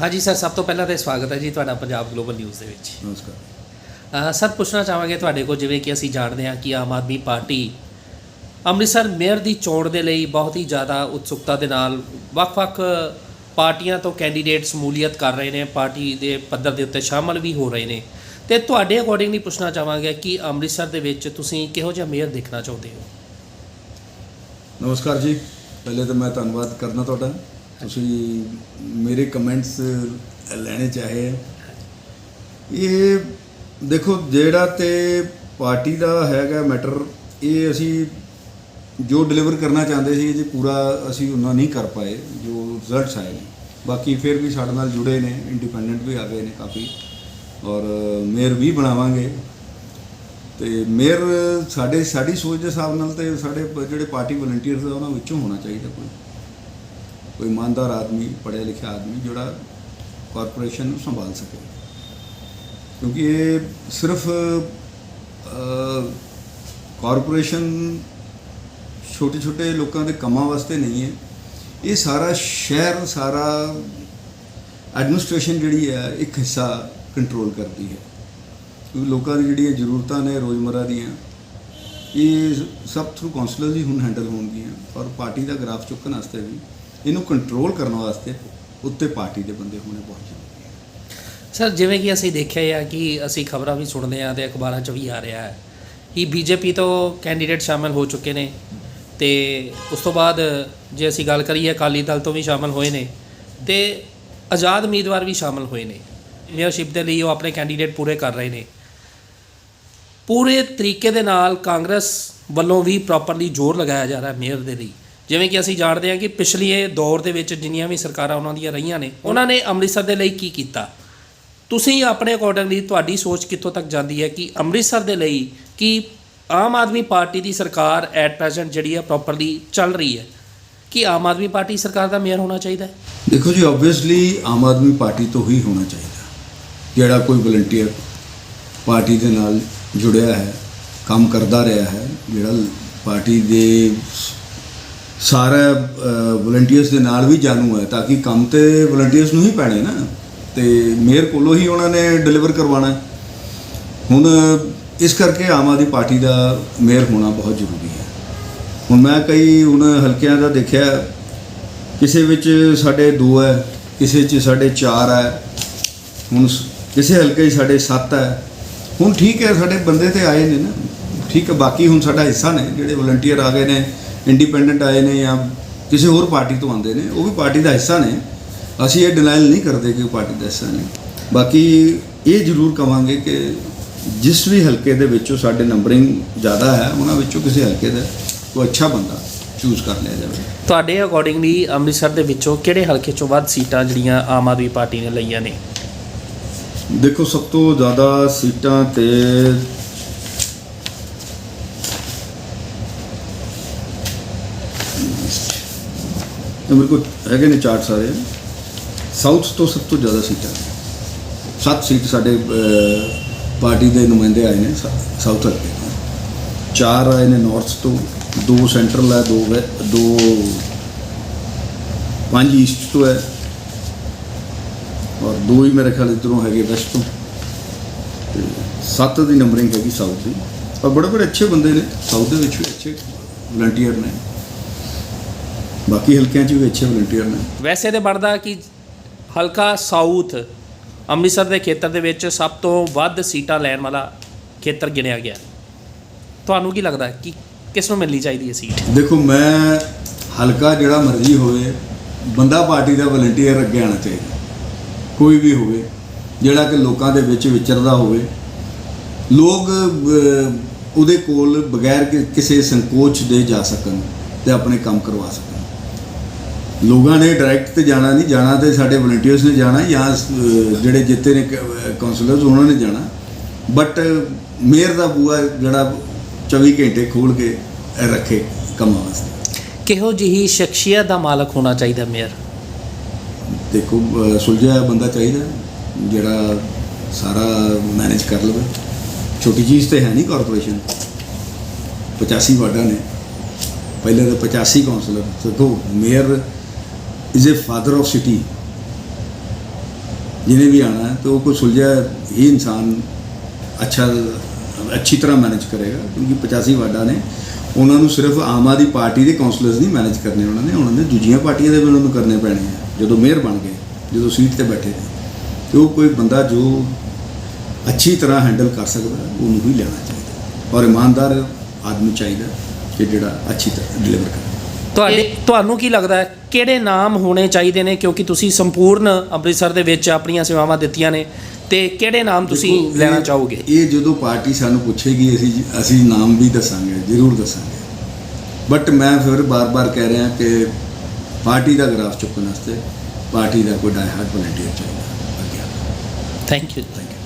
ਹਾਂਜੀ ਸਰ ਸਭ ਤੋਂ ਪਹਿਲਾਂ ਤਾਂ ਸਵਾਗਤ ਹੈ ਜੀ ਤੁਹਾਡਾ ਪੰਜਾਬ ਗਲੋਬਲ ਨਿਊਜ਼ ਦੇ ਵਿੱਚ। ਨਮਸਕਾਰ। ਸਰ ਪੁੱਛਣਾ ਚਾਹਾਂਗੇ ਤੁਹਾਡੇ ਕੋਲ ਜਿਵੇਂ ਕਿ ਅਸੀਂ ਜਾਣਦੇ ਹਾਂ ਕਿ ਆਮ ਆਦਮੀ ਪਾਰਟੀ ਅੰਮ੍ਰਿਤਸਰ ਮੇਅਰ ਦੀ ਚੋਣ ਦੇ ਲਈ ਬਹੁਤ ਹੀ ਜ਼ਿਆਦਾ ਉਤਸੁਕਤਾ ਦੇ ਨਾਲ ਵੱਖ-ਵੱਖ ਪਾਰਟੀਆਂ ਤੋਂ ਕੈਂਡੀਡੇਟ ਸਮੂਲੀਅਤ ਕਰ ਰਹੇ ਨੇ ਪਾਰਟੀ ਦੇ ਪੱਧਰ ਦੇ ਉੱਤੇ ਸ਼ਾਮਲ ਵੀ ਹੋ ਰਹੇ ਨੇ। ਤੇ ਤੁਹਾਡੇ ਅਕੋਰਡਿੰਗਲੀ ਪੁੱਛਣਾ ਚਾਹਾਂਗੇ ਕਿ ਅੰਮ੍ਰਿਤਸਰ ਦੇ ਵਿੱਚ ਤੁਸੀਂ ਕਿਹੋ ਜਿਹਾ ਮੇਅਰ ਦੇਖਣਾ ਚਾਹੁੰਦੇ ਹੋ? ਨਮਸਕਾਰ ਜੀ। ਪਹਿਲੇ ਤਾਂ ਮੈਂ ਧੰਨਵਾਦ ਕਰਨਾ ਤੁਹਾਡਾ। ਤੁਸੀਂ ਮੇਰੇ ਕਮੈਂਟਸ ਲੈਣੇ ਚਾਹੇ ਇਹ ਦੇਖੋ, ਜਿਹੜਾ ਤੇ ਪਾਰਟੀ ਦਾ ਹੈਗਾ ਮੈਟਰ ਇਹ ਅਸੀਂ ਜੋ ਡਿਲੀਵਰ ਕਰਨਾ ਚਾਹੁੰਦੇ ਸੀ ਜੇ ਪੂਰਾ ਅਸੀਂ ਉਹਨਾਂ ਨਹੀਂ ਕਰ ਪਾਏ, ਜੋ ਰਿਜ਼ਲਟਸ ਆਏ ਨੇ। ਬਾਕੀ ਫਿਰ ਵੀ ਸਾਡੇ ਨਾਲ ਜੁੜੇ ਨੇ ਇੰਡੀਪੈਂਡੈਂਟ ਵੀ ਆ ਗਏ ਨੇ ਕਾਫੀ। ਔਰ ਮੇਅਰ ਵੀ ਬਣਾਵਾਂਗੇ। ਤੇ ਮੇਅਰ ਸਾਡੇ, ਸਾਡੀ ਸੋਚ ਦੇ ਹਿਸਾਬ ਨਾਲ ਤੇ ਸਾਡੇ ਜਿਹੜੇ ਪਾਰਟੀ ਵਲੰਟੀਅਰਸ ਆ, ਉਹਨਾਂ ਵਿੱਚੋਂ ਹੋਣਾ ਚਾਹੀਦਾ ਕੋਈ। ਕੋਈ ਇਮਾਨਦਾਰ ਆਦਮੀ, ਪੜ੍ਹਿਆ ਲਿਖਿਆ ਆਦਮੀ ਜਿਹੜਾ ਕਾਰਪੋਰੇਸ਼ਨ ਨੂੰ ਸੰਭਾਲ ਸਕੇ। ਕਿਉਂਕਿ ਇਹ ਸਿਰਫ ਕਾਰਪੋਰੇਸ਼ਨ ਛੋਟੇ ਛੋਟੇ ਲੋਕਾਂ ਦੇ ਕੰਮਾਂ ਵਾਸਤੇ ਨਹੀਂ ਹੈ। ਇਹ ਸਾਰਾ ਸ਼ਹਿਰ, ਸਾਰਾ ਐਡਮਿਨਿਸਟ੍ਰੇਸ਼ਨ ਜਿਹੜੀ ਹੈ, ਇੱਕ ਹਿੱਸਾ ਕੰਟਰੋਲ ਕਰਦੀ ਹੈ। ਕਿਉਂਕਿ ਲੋਕਾਂ ਦੀ ਜਿਹੜੀਆਂ ਜ਼ਰੂਰਤਾਂ ਨੇ ਰੋਜ਼ਮਰਾ ਦੀਆਂ, ਇਹ ਸਭ ਥਰੂ ਕਾਉਂਸਲਰਸ ਹੀ ਹੁਣ ਹੈਂਡਲ ਹੋਣਗੀਆਂ। ਔਰ ਪਾਰਟੀ ਦਾ ਗ੍ਰਾਫ ਚੁੱਕਣ ਵਾਸਤੇ ਵੀ ਇਹਨੂੰ ਕੰਟਰੋਲ ਕਰਨ ਵਾਸਤੇ ਉੱਤੇ ਪਾਰਟੀ ਦੇ ਬੰਦੇ ਹੋਣੇ ਬਹੁਤ ਜ਼ਰੂਰੀ ਹੈ ਸਰ ਜਿਵੇਂ ਕਿ ਅਸੀਂ ਦੇਖਿਆ ਹੈ ਕਿ ਅਸੀਂ ਖਬਰਾਂ ਵੀ ਸੁਣਦੇ ਹਾਂ ਤੇ ਅਖਬਾਰਾਂ 'ਚ ਵੀ ਆ ਰਿਹਾ ਹੈ ਕਿ ਬੀਜੇਪੀ ਤੋਂ ਕੈਂਡੀਡੇਟ ਸ਼ਾਮਲ ਹੋ ਚੁੱਕੇ ਨੇ ਤੇ ਉਸ ਤੋਂ ਬਾਅਦ ਜੇ ਅਸੀਂ ਗੱਲ ਕਰੀਏ ਅਕਾਲੀ ਦਲ ਤੋਂ ਵੀ ਸ਼ਾਮਲ ਹੋਏ ਨੇ ਤੇ ਆਜ਼ਾਦ ਉਮੀਦਵਾਰ ਵੀ ਸ਼ਾਮਲ ਹੋਏ ਨੇ। ਮੇਅਰਸ਼ਿਪ ਦੇ ਲਈ ਉਹ ਆਪਣੇ ਕੈਂਡੀਡੇਟ ਪੂਰੇ ਕਰ ਰਹੇ ਨੇ। ਪੂਰੇ ਤਰੀਕੇ ਦੇ ਨਾਲ ਕਾਂਗਰਸ ਵੱਲੋਂ ਵੀ ਪ੍ਰੋਪਰਲੀ ਜ਼ੋਰ ਲਗਾਇਆ ਜਾ ਰਿਹਾ ਮੇਅਰ ਦੇ ਲਈ। ਜਿਵੇਂ ਕਿ ਅਸੀਂ ਜਾਣਦੇ ਹਾਂ ਕਿ ਪਿਛਲੇ ਦੌਰ ਦੇ ਵਿੱਚ ਜਿੰਨੀਆਂ ਵੀ ਸਰਕਾਰਾਂ ਉਹਨਾਂ ਦੀਆਂ ਰਹੀਆਂ ਨੇ, ਉਹਨਾਂ ਨੇ ਅੰਮ੍ਰਿਤਸਰ ਦੇ ਲਈ ਕੀ ਕੀਤਾ? ਤੁਸੀਂ ਆਪਣੇ ਅਕੋਰਡਿੰਗਲੀ ਤੁਹਾਡੀ ਸੋਚ ਕਿੱਥੋਂ ਤੱਕ ਜਾਂਦੀ ਹੈ ਕਿ ਅੰਮ੍ਰਿਤਸਰ ਦੇ ਲਈ ਕਿ ਆਮ ਆਦਮੀ ਪਾਰਟੀ ਦੀ ਸਰਕਾਰ ਐਟ ਪ੍ਰੈਜ਼ੈਂਟ ਜਿਹੜੀ ਹੈ ਪ੍ਰੋਪਰਲੀ ਚੱਲ ਰਹੀ ਹੈ? ਕਿ ਆਮ ਆਦਮੀ ਪਾਰਟੀ ਸਰਕਾਰ ਦਾ ਮੇਅਰ ਹੋਣਾ ਚਾਹੀਦਾ ਹੈ? ਦੇਖੋ ਜੀ ਆਬਵੀਅਸਲੀ ਆਮ ਆਦਮੀ ਪਾਰਟੀ ਤੋਂ ਹੀ ਹੋਣਾ ਚਾਹੀਦਾ। ਜਿਹੜਾ ਕੋਈ ਵਲੰਟੀਅਰ ਪਾਰਟੀ ਦੇ ਨਾਲ ਜੁੜਿਆ ਹੈ, ਕੰਮ ਕਰਦਾ ਰਿਹਾ ਹੈ, ਜਿਹੜਾ ਪਾਰਟੀ ਦੇ ਸਾਰਾ ਵਲੰਟੀਅਰਸ ਦੇ ਨਾਲ ਵੀ ਜਾਣੂ ਹੈ ਤਾਂ ਕਿ ਕੰਮ ਤੇ ਵਲੰਟੀਅਰਸ ਨੂੰ ਹੀ ਪੈਣੇ ਨਾ। ਤੇ ਮੇਅਰ ਕੋਲੋਂ ਹੀ ਉਹਨਾਂ ਨੇ ਡਿਲੀਵਰ ਕਰਵਾਉਣਾ। ਹੁਣ ਇਸ ਕਰਕੇ ਆਮ ਆਦਮੀ ਪਾਰਟੀ ਦਾ ਮੇਅਰ ਹੋਣਾ ਬਹੁਤ ਜ਼ਰੂਰੀ ਹੈ। ਹੁਣ ਮੈਂ ਕਈ ਹੁਣ ਹਲਕਿਆਂ ਦਾ ਦੇਖਿਆ, ਕਿਸੇ ਵਿੱਚ ਸਾਡੇ 2 ਹੈ, ਕਿਸੇ 'ਚ ਸਾਡੇ 4 ਹੈ। ਹੁਣ ਸ- ਕਿਸੇ ਹਲਕੇ 'ਚ ਸਾਡੇ 7 ਹੈ। ਹੁਣ ਠੀਕ ਹੈ, ਸਾਡੇ ਬੰਦੇ ਤੇ ਆਏ ਨੇ ਨਾ। ਠੀਕ ਹੈ, ਬਾਕੀ ਹੁਣ ਸਾਡਾ ਹਿੱਸਾ ਨੇ ਜਿਹੜੇ ਵਲੰਟੀਅਰ ਆ ਗਏ ਨੇ। ਇੰਡੀਪੈਂਡੈਂਟ ਆਏ ਨੇ ਜਾਂ ਕਿਸੇ ਹੋਰ ਪਾਰਟੀ ਤੋਂ ਆਉਂਦੇ ਨੇ ਉਹ ਵੀ ਪਾਰਟੀ ਦਾ ਹਿੱਸਾ ਨੇ। ਅਸੀਂ ਇਹ ਡਿਨਾਈਲ ਨਹੀਂ ਕਰਦੇ ਕਿ ਉਹ ਪਾਰਟੀ ਦਾ ਹਿੱਸਾ ਨੇ। ਬਾਕੀ ਇਹ ਜ਼ਰੂਰ ਕਵਾਂਗੇ ਕਿ ਜਿਸ ਵੀ ਹਲਕੇ ਦੇ ਵਿੱਚੋਂ ਸਾਡੇ ਨੰਬਰਿੰਗ ਜ਼ਿਆਦਾ ਹੈ ਉਹਨਾਂ ਵਿੱਚੋਂ ਕਿਸੇ ਹਲਕੇ ਦਾ ਕੋਈ ਅੱਛਾ ਬੰਦਾ ਚੂਜ਼ ਕਰ ਲਿਆ ਜਾਵੇ। ਤੁਹਾਡੇ ਅਕੋਰਡਿੰਗਲੀ ਅੰਮ੍ਰਿਤਸਰ ਦੇ ਵਿੱਚੋਂ ਕਿਹੜੇ ਹਲਕੇ ਚੋਂ ਵੱਧ ਸੀਟਾਂ ਜਿਹੜੀਆਂ ਆਮ ਆਦਮੀ ਪਾਰਟੀ ਨੇ ਲਈਆਂ ਨੇ? ਦੇਖੋ ਸਭ ਤੋਂ ਜ਼ਿਆਦਾ ਸੀਟਾਂ ਤੇ ਇਹ ਮੇਰੇ ਕੋਲ ਹੈਗੇ ਨੇ ਚਾਰਟ ਸਾਰੇ। ਸਾਊਥ ਤੋਂ ਸਭ ਤੋਂ ਜ਼ਿਆਦਾ ਸੀਟਾਂ। ਸੱਤ ਸੀਟ ਸਾਡੇ ਪਾਰਟੀ ਦੇ ਨੁਮਾਇੰਦੇ ਆਏ ਨੇ ਸਾਊਥ ਹਲਕੇ ਤੋਂ ਚਾਰ ਆਏ ਨੇ ਨਾਰਥ ਤੋਂ, ਦੋ ਸੈਂਟਰਲ ਹੈ, ਦੋ ਵੈ- ਦੋ ਪੰਜ ਈਸਟ ਤੋਂ ਹੈ। ਔਰ ਦੋ ਹੀ ਮੇਰੇ ਖਿਆਲ ਇਧਰੋਂ ਹੈਗੇ ਵੈਸਟ ਤੋਂ। ਤੇ ਸੱਤ ਦੀ ਨੰਬਰਿੰਗ ਹੈਗੀ ਸਾਊਥ ਦੀ। ਔਰ ਬੜੇ ਬੜੇ ਅੱਛੇ ਬੰਦੇ ਨੇ ਸਾਊਥ ਦੇ ਵਿੱਚ ਵੀ ਅੱਛੇ ਵਲੰਟੀਅਰ ਨੇ। ਬਾਕੀ ਹਲਕਿਆਂ 'ਚ ਵੀ ਅੱਛੇ ਵਲੰਟੀਅਰ ਨੇ। ਵੈਸੇ ਤੇ ਬਣਦਾ ਕਿ ਹਲਕਾ ਸਾਊਥ ਅੰਮ੍ਰਿਤਸਰ ਦੇ ਖੇਤਰ ਦੇ ਵਿੱਚ ਸਭ ਤੋਂ ਵੱਧ ਸੀਟਾਂ ਲੈਣ ਵਾਲਾ ਖੇਤਰ ਗਿਣਿਆ ਗਿਆ। ਤੁਹਾਨੂੰ ਕੀ ਲੱਗਦਾ ਕਿ ਕਿਸ ਨੂੰ ਮਿਲਣੀ ਚਾਹੀਦੀ ਹੈ ਸੀਟ? ਦੇਖੋ ਮੈਂ ਹਲਕਾ ਜਿਹੜਾ ਮਰਜ਼ੀ ਹੋਵੇ ਬੰਦਾ ਪਾਰਟੀ ਦਾ ਵਲੰਟੀਅਰ ਅੱਗੇ ਆਣਾ ਚਾਹੀਦਾ। ਕੋਈ ਵੀ ਹੋਵੇ ਜਿਹੜਾ ਕਿ ਲੋਕਾਂ ਦੇ ਵਿੱਚ ਵਿਚਰਦਾ ਹੋਵੇ। ਲੋਕ ਉਹਦੇ ਕੋਲ ਬਗੈਰ ਕਿਸੇ ਸੰਕੋਚ ਦੇ ਜਾ ਸਕਣ ਤੇ ਆਪਣੇ ਕੰਮ ਕਰਵਾ ਸਕਣ। ਲੋਕਾਂ ਨੇ ਡਾਇਰੈਕਟ ਤੇ ਜਾਣਾ ਨਹੀਂ ਜਾਣਾ ਤੇ ਸਾਡੇ ਵਲੰਟੀਅਰਸ ਨੇ ਜਾਣਾ ਜਾਂ ਜਿਹੜੇ ਜਿੱਤੇ ਨੇ ਕਾਉਂਸਲਰਸ ਉਹਨਾਂ ਨੇ ਜਾਣਾ। ਬਟ ਮੇਅਰ ਦਾ ਬੂਆ ਜਿਹੜਾ 24 ਘੰਟੇ ਖੋਲ ਕੇ ਰੱਖੇ ਕੰਮਾਂ ਵਾਸਤੇ। ਕਿਹੋ ਜਿਹੀ ਸ਼ਖਸੀਅਤ ਦਾ ਮਾਲਕ ਹੋਣਾ ਚਾਹੀਦਾ ਮੇਅਰ ਦੇਖੋ ਸੁਲਝਿਆ ਬੰਦਾ ਚਾਹੀਦਾ ਜਿਹੜਾ ਸਾਰਾ ਮੈਨੇਜ ਕਰ ਲਵੇ। ਛੋਟੀ ਚੀਜ਼ ਤੇ ਹੈ ਨਹੀਂ ਕਾਰਪੋਰੇਸ਼ਨ 85 ਵਾਰਡਾਂ ਨੇ। ਪਹਿਲੇ ਤਾਂ 85 ਕਾਉਂਸਲਰ ਦੇਖੋ mayor is a father of city ਜਿਹਨੇ ਵੀ ਆਣਾ ਹੈ, ਤੇ ਉਹ ਕੋਈ ਸੁਲਝਿਆ ਹੀ ਇਨਸਾਨ ਅੱਛਾ, ਅੱਛੀ ਤਰ੍ਹਾਂ ਮੈਨੇਜ ਕਰੇਗਾ, ਕਿਉਂਕਿ 85 ਵਾਰਡਾਂ ਨੇ। ਉਹਨਾਂ ਨੂੰ ਸਿਰਫ ਆਮ ਆਦਮੀ ਪਾਰਟੀ ਦੇ ਕਾਉਂਸਲਰਸ ਨਹੀਂ ਮੈਨੇਜ ਕਰਨੇ ਉਹਨਾਂ ਨੇ ਉਹਨਾਂ ਨੇ ਦੂਜੀਆਂ ਪਾਰਟੀਆਂ ਦੇ ਵੀ ਉਹਨਾਂ ਨੂੰ ਕਰਨੇ ਪੈਣੇ ਆ, ਜਦੋਂ ਮੇਅਰ ਬਣ ਗਏ, ਜਦੋਂ ਸੀਟ ਤੇ ਬੈਠੇ ਨੇ। ਤੇ ਉਹ ਕੋਈ ਬੰਦਾ ਜੋ ਅੱਛੀ ਤਰ੍ਹਾਂ ਹੈਂਡਲ ਕਰ ਸਕਦਾ, ਉਹਨੂੰ ਹੀ ਲੈਣਾ ਚਾਹੀਦਾ। ਔਰ ਇਮਾਨਦਾਰ ਆਦਮੀ ਚਾਹੀਦਾ ਕਿ ਜਿਹੜਾ ਅੱਛੀ ਤਰ੍ਹਾਂ ਡਿਲੀਵਰ ਕਰੇ। ਤੁਹਾਡੇ ਤੁਹਾਨੂੰ ਕੀ ਲੱਗਦਾ ਹੈ? ਕਿਹੜੇ ਨਾਮ ਹੋਣੇ ਚਾਹੀਦੇ ਨੇ? ਕਿਉਂਕਿ ਤੁਸੀਂ ਸੰਪੂਰਨ ਅੰਮ੍ਰਿਤਸਰ ਦੇ ਵਿੱਚ ਆਪਣੀਆਂ ਸੇਵਾਵਾਂ ਦਿੱਤੀਆਂ ਨੇ ਤੇ ਕਿਹੜੇ ਨਾਮ ਤੁਸੀਂ ਦੇਖੋ, ਇਹ- ਲੈਣਾ ਚਾਹੋਗੇ? ਇਹ ਜਦੋਂ ਪਾਰਟੀ ਸਾਨੂੰ ਪੁੱਛੇਗੀ ਅਸੀਂ ਅਸੀਂ ਨਾਮ ਵੀ ਦੱਸਾਂਗੇ ਜ਼ਰੂਰ ਦੱਸਾਂਗੇ। ਬਟ ਮੈਂ ਫਿਰ ਬਾਰ-ਬਾਰ ਕਹਿ ਰਿਹਾ ਕਿ ਪਾਰਟੀ ਦਾ ਗ੍ਰਾਫ ਚੁੱਕਣ ਵਾਸਤੇ ਪਾਰਟੀ ਦਾ ਕੋਈ ਡਾਈ ਹਾਰਡ ਵਲੰਟੀਅਰ ਚਾਹੀਦਾ ਅੱਗੇ। Thank you thank you